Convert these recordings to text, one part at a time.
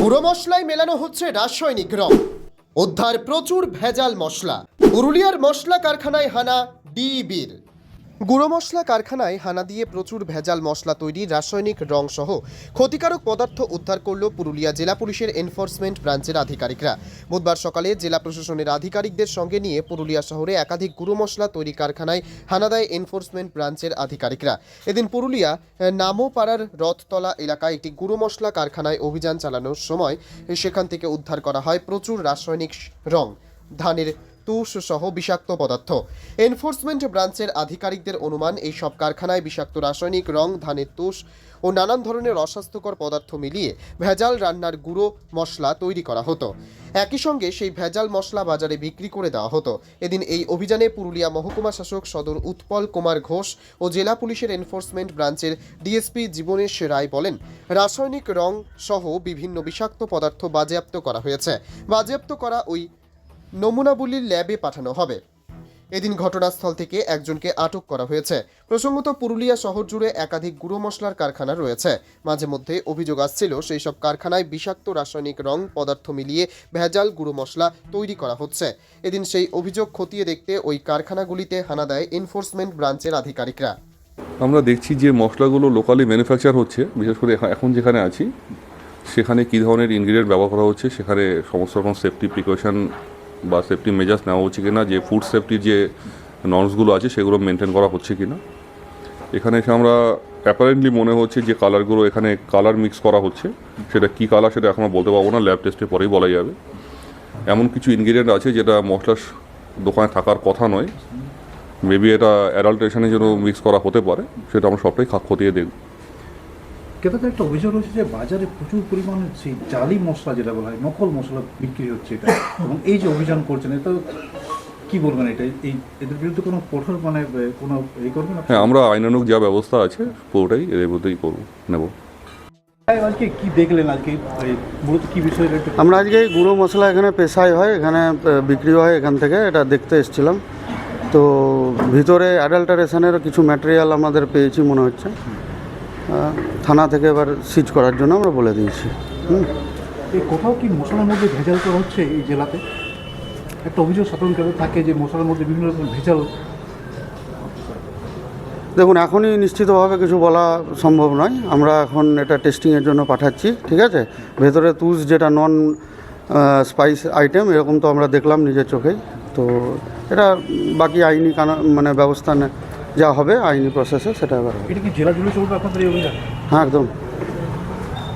গুঁড়ো মশলায় মেলানো হচ্ছে রাসায়নিক রং। উদ্ধার প্রচুর ভেজাল মশলা। পুরুলিয়ার মশলা কারখানায় হানা ডিবির। গুঁড়ো মশলা কারখানায় হানা দিয়ে প্রচুর ভেজাল মশলা তৈরি, রাসায়নিক রং সহ ক্ষতিকারক পদার্থ উদ্ধার করল পুরুলিয়া জেলা পুলিশের এনফোর্সমেন্ট ব্রাঞ্চের আধিকারিকরা। বুধবার সকালে জেলা প্রশাসনের আধিকারিকদের সঙ্গে নিয়ে পুরুলিয়া শহরে একাধিক গুঁড়ো মশলা তৈরি কারখানায় হানা দেয় এনফোর্সমেন্ট ব্রাঞ্চের আধিকারিকরা। এদিন পুরুলিয়া নামোপাড়ার রথতলা এলাকায় একটি গুঁড়ো মশলা কারখানায় অভিযান চালানোর সময় সেখান থেকে উদ্ধার করা হয় প্রচুর রাসায়নিক রং। ধানের তুষ সহ বিষাক্ত পদার্থ। এনফোর্সমেন্ট ব্রাঞ্চের আধিকারিকদের অনুমান, এই সব কারখানায় বিষাক্ত রাসায়নিক রং, ধানের তুষ ও নানান ধরনের অস্বাস্থ্যকর পদার্থ মিলিয়ে ভেজাল রান্নার গুঁড়ো, মশলা তৈরি করা হতো। একই সঙ্গে সেই ভেজাল মশলা বাজারে বিক্রি করে দেওয়া হতো। এদিন এই অভিযানে পুরুলিয়া মহকুমা শাসক সদর উৎপল কুমার ঘোষ ও জেলা পুলিশের এনফোর্সমেন্ট ব্রাঞ্চের ডিএসপি জীবনেশ রায় বলেন, রাসায়নিক রং সহ বিভিন্ন বিষাক্ত পদার্থ বাজেয়াপ্ত করা হয়েছে। বাজেয়াপ্ত করা ওই নমুনাবলীর ল্যাবে পাঠানো হবে। এদিন ঘটনাস্থল থেকে একজনকে আটক করা হয়েছে। প্রসঙ্গত পুরুলিয়া শহর জুড়ে একাধিক গুঁড়ো মশলার কারখানা রয়েছে। মাঝে মধ্যে অভিযোগ আসছিল, সেই সব কারখানায় বিষাক্ত রাসায়নিক রং পদার্থ মিলিয়ে ভেজাল গুঁড়ো মশলা তৈরি করা হচ্ছে। এদিন সেই অভিযোগ খতিয়ে দেখতে ওই কারখানাগুলিতে হানা দেয় এনফোর্সমেন্ট ব্রাঞ্চের আধিকারিকরা। আমরা দেখছি যে মশলাগুলো লোকালি ম্যানুফ্যাকচার হচ্ছে, বিশেষ করে এখন যেখানে আছি, সেখানে কী ধরনের ইনগ্রিডিয়েন্ট ব্যবহার করা হচ্ছে, সেখানে সমস্ত রকম সেফটি প্রিকশন বা সেফটি মেজার্স নেওয়া হচ্ছে কিনা, যে ফুড সেফটির যে নর্মসগুলো আছে, সেগুলো মেনটেন করা হচ্ছে কিনা। এখানে এসে আমরা অ্যাপারেন্টলি মনে হচ্ছে যে কালারগুলো এখানে কালার মিক্স করা হচ্ছে। সেটা কী কালার সেটা এখনও বলতে পারব না ল্যাব টেস্টের পরেই বলা যাবে। এমন কিছু ইনগ্রিডিয়েন্ট আছে যেটা মশলার দোকানে থাকার কথা নয়। মেবি এটা অ্যাডাল্ট্রেশনের জন্য মিক্স করা হতে পারে, সেটা আমরা সবটাই খতিয়ে দেখব। ক্রেতাদের একটা অভিযোগ রয়েছে যে বাজারে প্রচুর পরিমাণে সেই জালি মশলা যেটা বলা হয় নকল মশলা বিক্রি হচ্ছে এটা। এবং এই যে অভিযান করছেন এটা কি বলবেন এটা? এই এদের বিরুদ্ধে কোনো কঠোর মানে কোনো এই করবেন? হ্যাঁ আমরা আইনানুক যা ব্যবস্থা আছে পুরোটাই এর মধ্যেই করব নেব। আজকে কি দেখলেন? আজকে মূলত কি একটু আমরা আজকে এই গুঁড়ো মশলা এখানে পেশাই হয় এখানে বিক্রি হয় এখান থেকে এটা দেখতে এসেছিলাম। তো ভিতরে অ্যাডাল্টারেশনের কিছু ম্যাটেরিয়াল আমাদের পেয়েছি মনে হচ্ছে। থানা থেকে এবার সিজ করার জন্য আমরা বলে দিয়েছি। হুম। এই কোথাও কি মশলার মধ্যে ভেজাল করা হচ্ছে এই জেলাতে? একটা অভিযোগ সাধারণ ক্রেতা থাকে যে মশলার মধ্যে বিভিন্ন রকম ভেজাল? দেখুন এখনই নিশ্চিতভাবে কিছু বলা সম্ভব নয়। আমরা এখন এটা টেস্টিংয়ের জন্য পাঠাচ্ছি ঠিক আছে? ভেতরে তুষ যেটা নন স্পাইস আইটেম এরকম তো আমরা দেখলাম নিজের চোখেই। তো এটা বাকি আইনি কানা- মানে ব্যবস্থা নে- যা হবে আইনি প্রসেসে সেটা এবার হবে। এটা কি জেলা জুড়ে চলবে আপনাদের এই অভিযান? হ্যাঁ একদম।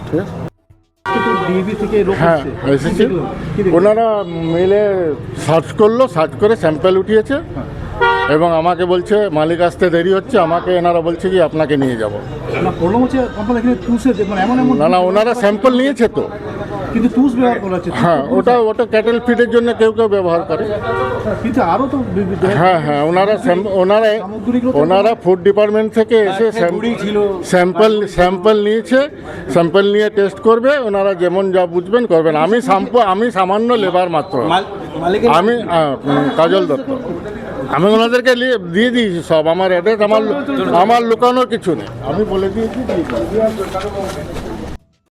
ঠিক আছে? হ্যাঁ এসেছে? ওনারা মেলে সার্চ করল সার্চ করে স্যাম্পেল উঠিয়েছে এবং আমাকে বলছে মালিক আসতে দেরি হচ্ছে আমাকে এনারা বলছে কি আপনাকে নিয়ে যাব। না মানে এমন এমন না না ওনারা স্যাম্পল নিয়েছে তো। কিন্তু তুষ ব্যবহার করা হচ্ছে। হ্যাঁ ওটা ওটা ক্যাটেল ফিডের জন্য কেউ কেউ ব্যবহার করে। কিন্তু আরও তো হ্যাঁ হ্যাঁ ওনারা ওনারা ওনারা ফুড ডিপার্টমেন্ট থেকে এসে স্যাম্পল স্যাম্পল নিয়েছে স্যাম্পল নিয়ে টেস্ট করবে ওনারা যেমন যা বুঝবেন করবেন। আমি সাম্প আমি সামান্য লেবার মাত্র। আমি কাজল দত্ত। আমি ওনাদেরকে দিয়ে দিয়েছি সব। আমার অ্যাড্রেস আমার আমার লুকানোর কিছু নেই। আমি বলে দিয়েছি।